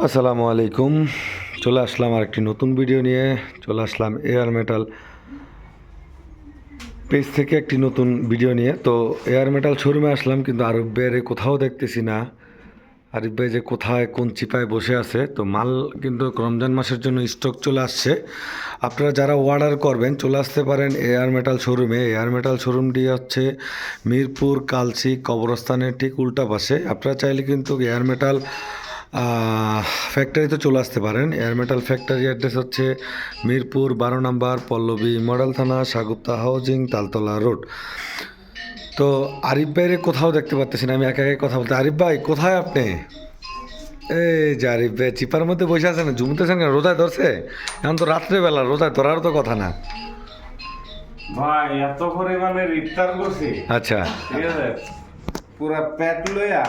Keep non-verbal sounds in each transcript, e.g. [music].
আসসালামু আলাইকুম। চলে আসলাম আর একটি নতুন ভিডিও নিয়ে। চলে আসলাম এয়ার মেটাল পেজ থেকে একটি নতুন ভিডিও নিয়ে। তো এয়ার মেটাল শোরুমে আসলাম, কিন্তু আরব ভাইয়ের কোথাও দেখতেছি না। আরিফ ভাই যে কোথায়, কোন চিপায় বসে আছে, তো মাল কিন্তু রমজান মাসের জন্য স্টক চলে আসছে। আপনারা যারা অর্ডার করবেন, চলে আসতে পারেন এয়ার মেটাল শোরুমে। এয়ার মেটাল শোরুমটি হচ্ছে মিরপুর, কালচি, কবরস্থানের ঠিক উল্টা পাশে। আপনারা চাইলে কিন্তু এয়ার মেটাল ফ্যাক্টরিতে চলে আসতে পারেন। এয়ার মেটাল ফ্যাক্টরি অ্যাড্রেস হচ্ছে মিরপুর বারো নম্বর পল্লবী মডেল থানা সাগুপ্তা হাউজিং তালতলা রোড। তো আরিফ ভাইয়ের কোথাও দেখতে পাচ্তেছি না আমি একা একা কথা বলতে আরিফ ভাই কোথায় আপনি? এই যে আরিফ ভাই চিপার মধ্যে বসে আছেন জুমতেছেন কেন? রোদায় ধরছে? এখন তো রাত্রেবেলা রোদায় ধরার তো কথা না। ভাই এত পরিমাণে ইফতার করছি। আচ্ছা। ঠিক আছে? পুরা পেট লইয়া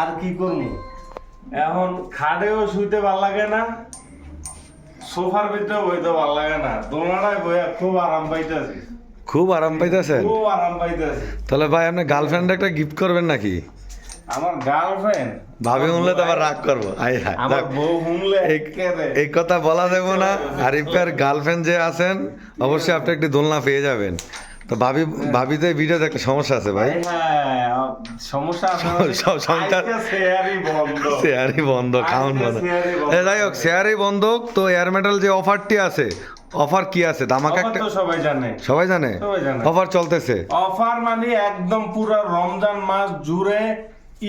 আর কি করব? এখন খাটেও শুইতে ভালো লাগে না সোফার ভিতরে বইতে ভালো লাগে না। দোনাটায় বইয়া খুব আরাম পাইতেছি। খুব আরাম পাইতেছেন? খুব আরাম পাইতেছি। তাহলে ভাই আপনি গার্লফ্রেন্ড একটা গিফট করবেন নাকি? আমার গার্লফ্রেন্ড ভাবি শুনলে তো আবার রাগ করব। আই হ্যাঁ আমার বউ হুমলে এই- কথা বলা যাবে না। আরিফের [laughs] গার্লফ্রেন্ড যে আছেন অবশ্যই আপনি একটি দোলনা পেয়ে যাবেন। তো ভাবি ভাবিতে ভিডিও দেখতে সমস্যা আছে ভাই। হ্যাঁ, সমস্যা আছে সব শেয়ারই বন্ধ। শেয়ারই বন্ধ। এ, যাই হোক শেয়ারই বন্ধ। তো এয়ার মেটাল যে অফারটি আছে অফার কি আছে? দামাক একটা সবাই জানে। সবাই জানে? সবাই জানে। অফার চলতেছে। অফার মানে একদম পুরো রমজান মাস জুড়ে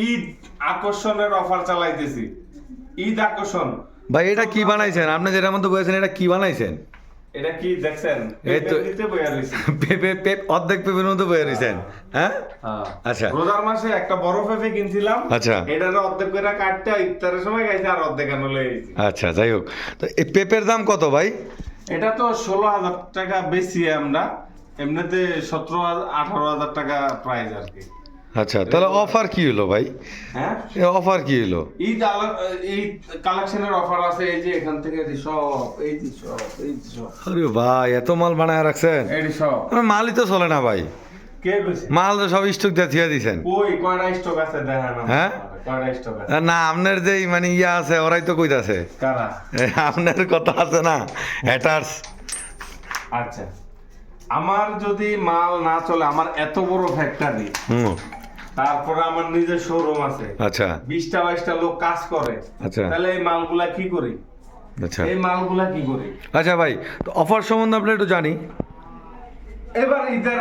ঈদ আকর্ষণের অফার চালাইতেছি। ঈদ আকর্ষণ। ভাই এটা কি বানাইছেন? আপনি যেটা মতো বলেছেন এটা কি বানাইছেন? এটা কি দেখছেন? এই তো- পেঁপে দিতে বইয়া রইছি। [laughs] পেঁপে পেপ অর্ধেক পেঁপের মতো বয়ে রয়েছেন হ্যাঁ? আচ্ছা। রোজার মাসে একটা বড় পেঁপে কিনছিলাম। আচ্ছা। এটার অর্ধেক করে কাটতে ইফতারের সময় গাইছে আর অর্ধেক আনো আচ্ছা যাই হোক। তো এই পেঁপের দাম কত ভাই? এটা তো ষোলো হাজার টাকা বেশি আমরা। এমনিতে সতেরো হাজার আঠারো হাজার টাকা প্রাইস আর কি। আচ্ছা তাহলে অফার কি হলো ভাই? হ্যাঁ? অফার কি হলো? আলা- ঈদ কালেকশনের অফার আছে এই যে এখান থেকে এই সব এই যে সব এই যে সব। আরে ভাই এত মাল বানায় রাখছেন? এই সব। মালই তো চলে না ভাই। মাল তো সব স্টক দিয়ে থিয়ে দিছেন। কই কয়টা স্টক আছে দেখেন হ্যাঁ? কয়টা স্টক আছে? না আপনার যেই মানে ইয়া আছে ওরাই তো কইতাছে। কারা? আপনার কথা আছে না হ্যাটার্স আচ্ছা। আমার যদি মাল না চলে আমার এত বড় ফ্যাক্টরি হুম। তারপরে আমার নিজের শোরুম আছে। আচ্ছা। বিশটা বাইশটা লোক কাজ করে। আচ্ছা। তাহলে এই মালগুলা কি করি? আচ্ছা। এই মালগুলা কি করি? আচ্ছা ভাই তো অফার সম্বন্ধে আপনি একটু জানি। এবার ঈদের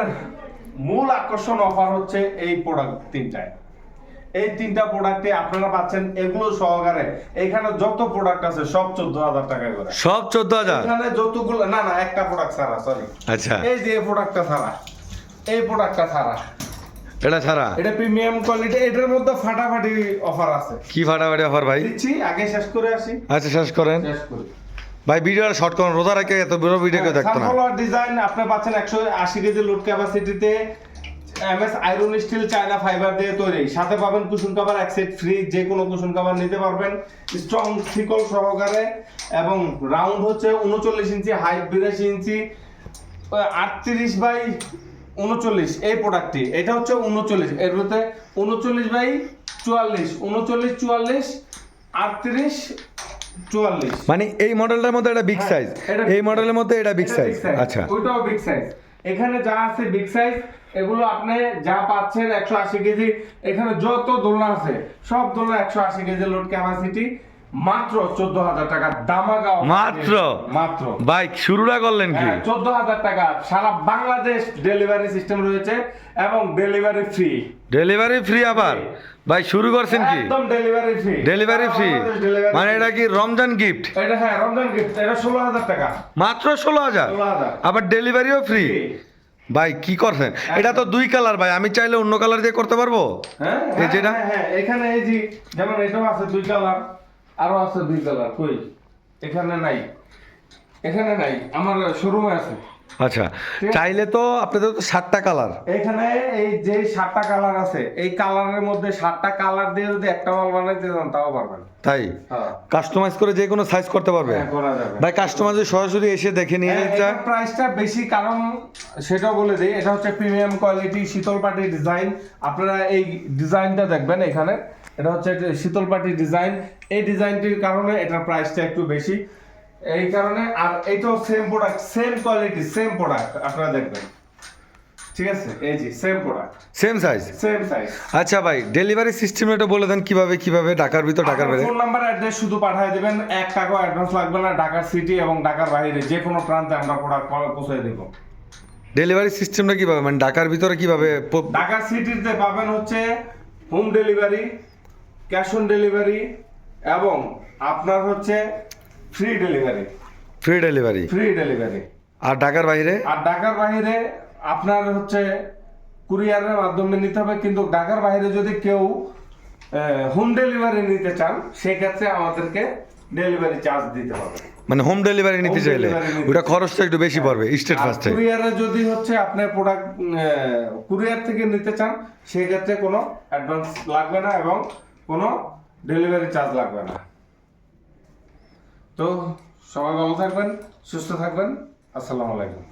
মূল আকর্ষণ অফার হচ্ছে এই প্রোডাক্ট তিনটায়। এই তিনটা প্রোডাক্টে আপনারা পাচ্ছেন এগুলো সহকারে এখানে যত প্রোডাক্ট আছে সব চোদ্দ হাজার টাকা করে। সব চোদ্দ হাজার এখানে যতগুলো না না একটা প্রোডাক্ট ছাড়া সরি আচ্ছা। এই যে প্রোডাক্টটা ছাড়া এই প্রোডাক্টটা ছাড়া। এটা ছাড়া? এটা প্রিমিয়াম কোয়ালিটি এটার মধ্যে ফাটাফাটি অফার আছে। কি ফাটাফাটি অফার ভাই? দিচ্ছি আগে শেষ করে আসি। আচ্ছা শেষ করেন। শেষ করি। ভাই ভিডিওটা শর্ট করুন রোজা রেখে এত বড় ভিডিও কেউ দেখতো না। সানফ্লাওয়ার ডিজাইন আপনি পাচ্ছেন একশো আশি KG load ক্যাপাসিটিতে MS iron steel China fibre দিয়ে তৈরি। সাথে পাবেন কুশন কভার এক সেট ফ্রি যে কোনো কুশন কভার নিতে পারবেন। স্ট্রং থিকল সহকারে এবং রাউন্ড হচ্ছে উনচল্লিশ ইঞ্চি হাইট বিরাশি ইঞ্চি আটত্রিশ বাই উনচল্লিশ এই প্রোডাক্টটি এটা হচ্ছে উনচল্লিশ। এর মধ্যে উনচল্লিশ বাই চুয়াল্লিশ উনচল্লিশ চুয়াল্লিশ আটত্রিশ চুয়াল্লিশ। মানে এই মডেলটার মধ্যে এটা বিগ হ্যাঁ, সাইজ এটা- এই মডেলের মধ্যে এটা বিগ সাইজ আচ্ছা। ওইটাও বিগ সাইজ এখানে যা আছে বিগ সাইজ এগুলো আপনি যা পাচ্ছেন একশো আশি কেজি এখানে যত দোলনা আছে সব দোলনা একশো আশি কেজি লোড ক্যাপাসিটি মাত্র চোদ্দ হাজার টাকা দামাগা মাত্র? মাত্র। ভাই শুরুটা করলেন কি? হ্যাঁ চোদ্দ হাজার টাকা। সারা বাংলাদেশ ডেলিভারি সিস্টেম রয়েছে এবং ডেলিভারি ফ্রি ডেলিভারি ফ্রি আবার? ভাই শুরু করছেন কি? একদম ডেলিভারি ফ্রি ডেলিভারি ফ্রি মানে এটা কি রমজান গিফট এটা হ্যাঁ রমজান গিফট এটা ষোলো হাজার টাকা। মাত্র ষোলো হাজার আবার ডেলিভারিও ফ্রি ভাই কি করছেন? এটা তো দুই কালার ভাই। আমি চাইলে অন্য কালার দিয়ে করতে পারব? হ্যাঁ এই হ্যাঁ, যেটা? হ্যাঁ, হ্যাঁ, এখানে এই যে যেমন এটাও আছে দুই কালার আরও আছে দুই কালার কই? এখানে নাই। এখানে নাই আমার শোরুমে আছে। আচ্ছা চাইলে তো আপনাদের তো সাতটা কালার এখানে এই যে সাতটা কালার আছে এই কালারের মধ্যে সাতটা কালার দিয়ে যদি একটা মাল বানাইতে চান তাও পারবেন। তাই? হ্যাঁ। কাস্টমাইজ করে যে কোনো সাইজ করতে পারবে। হ্যাঁ, করা যাবে। ভাই কাস্টমার যদি সরাসরি এসে দেখে নিয়ে যেতে চায় প্রাইসটা বেশি কারণ সেটা বলে দিই এটা হচ্ছে প্রিমিয়াম কোয়ালিটি শীতল পাটির ডিজাইন আপনারা এই ডিজাইনটা দেখবেন এখানে। এটা হচ্ছে শীতলপাটি ডিজাইন এই ডিজাইনটির কারণে এটার প্রাইসটা একটু বেশি। এই কারণে আর এইটাও same product same quality same product আপনারা দেখবেন। ঠিক আছে? এই যে same product same size same size আচ্ছা ভাই ডেলিভারি সিস্টেম এটা বলে দেন কীভাবে কীভাবে ঢাকার ভিতর ঢাকার বাইরে? ফোন নাম্বার অ্যাড্রেস শুধু পাঠিয়ে দিবেন। এক টাকাও অ্যাডভান্স লাগবে না ঢাকার সিটি এবং ঢাকার বাইরে। যে কোনো প্রান্তে আমরা প্রোডাক্ট পৌঁছে দেব। ডেলিভারি সিস্টেমটা কীভাবে? মানে ঢাকার ভিতরে কীভাবে ঢাকার সিটিতে পাবেন হচ্ছে home delivery cash on delivery এবং আপনার হচ্ছে free delivery. Free delivery. Free delivery. আর ঢাকার বাইরে? আর ঢাকার বাইরে আপনার হচ্ছে কুরিয়ারের মাধ্যমে নিতে হবে কিন্তু ঢাকার বাইরে যদি কেউ হোম ডেলিভারি নিতে চান সেক্ষেত্রে আমাদেরকে ডেলিভারি চার্জ দিতে হবে। মানে হোম ডেলিভারি নিতে চাইলে? ওটা খরচটা একটু বেশি পড়বে স্টেট ফার্স্টে কুরিয়ারে যদি হচ্ছে আপনার প্রোডাক্ট কুরিয়ার থেকে নিতে চান সেক্ষেত্রে কোনো অ্যাডভান্স লাগবে না এবং কোনো ডেলিভারি চার্জ লাগবে না। তো সবাই ভালো থাকবেন সুস্থ থাকবেন। আসসালামু আলাইকুম।